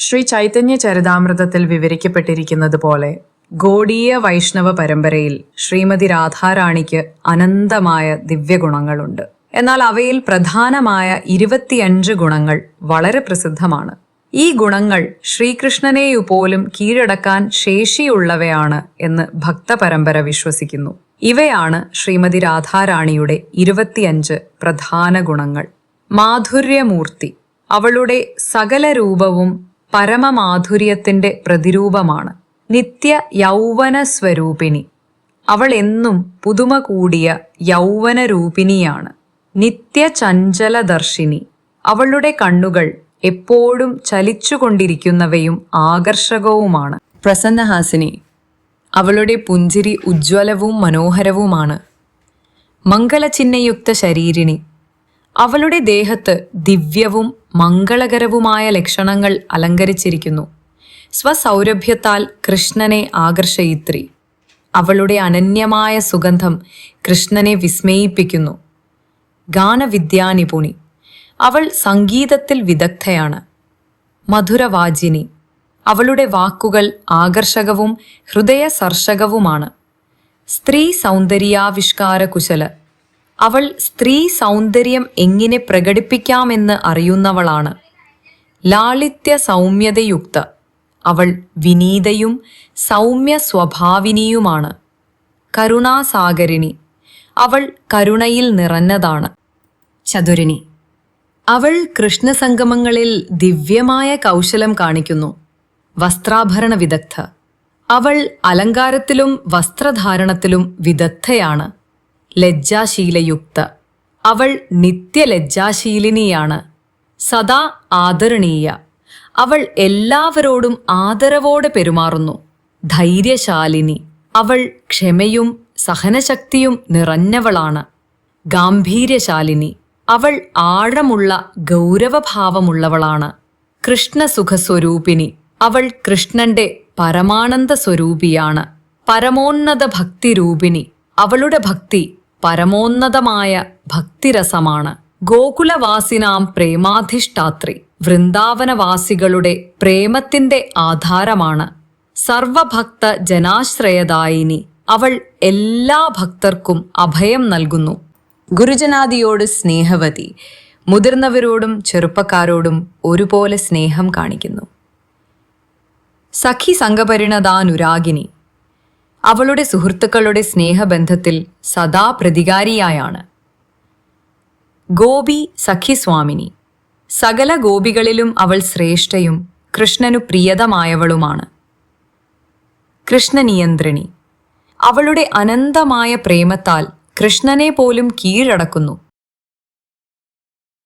ശ്രീ ചൈതന്യ ചരിതാമൃതത്തിൽ വിവരിക്കപ്പെട്ടിരിക്കുന്നത് പോലെ ഗോഡീയ വൈഷ്ണവ പരമ്പരയിൽ ശ്രീമതി രാധാറാണിക്ക് അനന്തമായ ദിവ്യഗുണങ്ങളുണ്ട്. എന്നാൽ അവയിൽ പ്രധാനമായ ഇരുപത്തിയഞ്ച് ഗുണങ്ങൾ വളരെ പ്രസിദ്ധമാണ്. ഈ ഗുണങ്ങൾ ശ്രീകൃഷ്ണനെയു പോലും കീഴടക്കാൻ ശേഷിയുള്ളവയാണ് എന്ന് ഭക്തപരമ്പര വിശ്വസിക്കുന്നു. ഇവയാണ് ശ്രീമതി രാധാറാണിയുടെ ഇരുപത്തിയഞ്ച് പ്രധാന ഗുണങ്ങൾ. മാധുര്യമൂർത്തി. അവളുടെ സകല രൂപവും പരമമാധുര്യത്തിന്റെ പ്രതിരൂപമാണ്. നിത്യ യൗവന സ്വരൂപിണി. അവൾ എന്നും പുതുമ കൂടിയ യൗവന രൂപിണിയാണ്. നിത്യ ചഞ്ചലദർശിനി അവളുടെ കണ്ണുകൾ എപ്പോഴും ചലിച്ചുകൊണ്ടിരിക്കുന്നവയും ആകർഷകവുമാണ്. പ്രസന്നഹാസിനി. അവളുടെ പുഞ്ചിരി ഉജ്ജ്വലവും മനോഹരവുമാണ്. മംഗളചിഹ്നയുക്ത ശരീരിണി. അവളുടെ ദേഹത്ത് ദിവ്യവും മംഗളകരവുമായ ലക്ഷണങ്ങൾ അലങ്കരിച്ചിരിക്കുന്നു. സ്വസൗരഭ്യത്താൽ കൃഷ്ണനെ ആകർഷയിത്രി. അവളുടെ അനന്യമായ സുഗന്ധം കൃഷ്ണനെ വിസ്മയിപ്പിക്കുന്നു. ഗാനവിദ്യാനിപുണി. അവൾ സംഗീതത്തിൽ വിദഗ്ധയാണ്. മധുരവാജിനി അവളുടെ വാക്കുകൾ ആകർഷകവും ഹൃദയസർഷകവുമാണ്. സ്ത്രീ സൗന്ദര്യാവിഷ്കാര കുശല അവൾ സ്ത്രീ സൗന്ദര്യം എങ്ങനെ പ്രകടിപ്പിക്കാമെന്ന് അറിയുന്നവളാണ്. ലാളിത്യ സൗമ്യതയുക്ത. അവൾ വിനീതയും സൗമ്യ സ്വഭാവിനിയുമാണ്. കരുണാസാഗരിണി. അവൾ കരുണയിൽ നിറഞ്ഞതാണ്. ചതുരിണി. അവൾ കൃഷ്ണസംഗമങ്ങളിൽ ദിവ്യമായ കൗശലം കാണിക്കുന്നു. വസ്ത്രാഭരണ വിദഗ്ധ. അവൾ അലങ്കാരത്തിലും വസ്ത്രധാരണത്തിലും വിദഗ്ധയാണ്. ലജ്ജാശീലയുക്ത. അവൾ നിത്യലജ്ജാശീലിനിയാണ്. സദാ ആദരണീയ. അവൾ എല്ലാവരോടും ആദരവോടെ പെരുമാറുന്നു. ധൈര്യശാലിനി. അവൾ ക്ഷമയും സഹനശക്തിയും നിറഞ്ഞവളാണ്. ഗാംഭീര്യശാലിനി. അവൾ ആഴമുള്ള ഗൗരവഭാവമുള്ളവളാണ്. കൃഷ്ണസുഖസ്വരൂപിണി. അവൾ കൃഷ്ണന്റെ പരമാനന്ദ സ്വരൂപിയാണ് പരമോന്നത ഭക്തിരൂപിണി അവളുടെ ഭക്തി പരമോന്നതമായ ഭക്തിരസമാണ്. ഗോകുലവാസിനാം പ്രേമാധിഷ്ഠാത്രി വൃന്ദാവനവാസികളുടെ പ്രേമത്തിന്റെ ആധാരമാണ്. സർവഭക്ത ജനാശ്രയദായിനി അവൾ എല്ലാ ഭക്തർക്കും അഭയം നൽകുന്നു. ഗുരുജനാദിയോട് സ്നേഹവതി മുതിർന്നവരോടും ചെറുപ്പക്കാരോടും ഒരുപോലെ സ്നേഹം കാണിക്കുന്നു. സഖി സംഘപരിണതാനുരാഗിനി അവളുടെ സുഹൃത്തുക്കളുടെ സ്നേഹബന്ധത്തിൽ സദാ പ്രതികാരിയായാണ്. ഗോപി സഖിസ്വാമിനി. സകല ഗോപികളിലും അവൾ ശ്രേഷ്ഠയും കൃഷ്ണനു പ്രിയതമായവളുമാണ്. കൃഷ്ണനിയന്ത്രിണി. അവളുടെ അനന്തമായ പ്രേമത്താൽ കൃഷ്ണനെ പോലും കീഴടക്കുന്നു.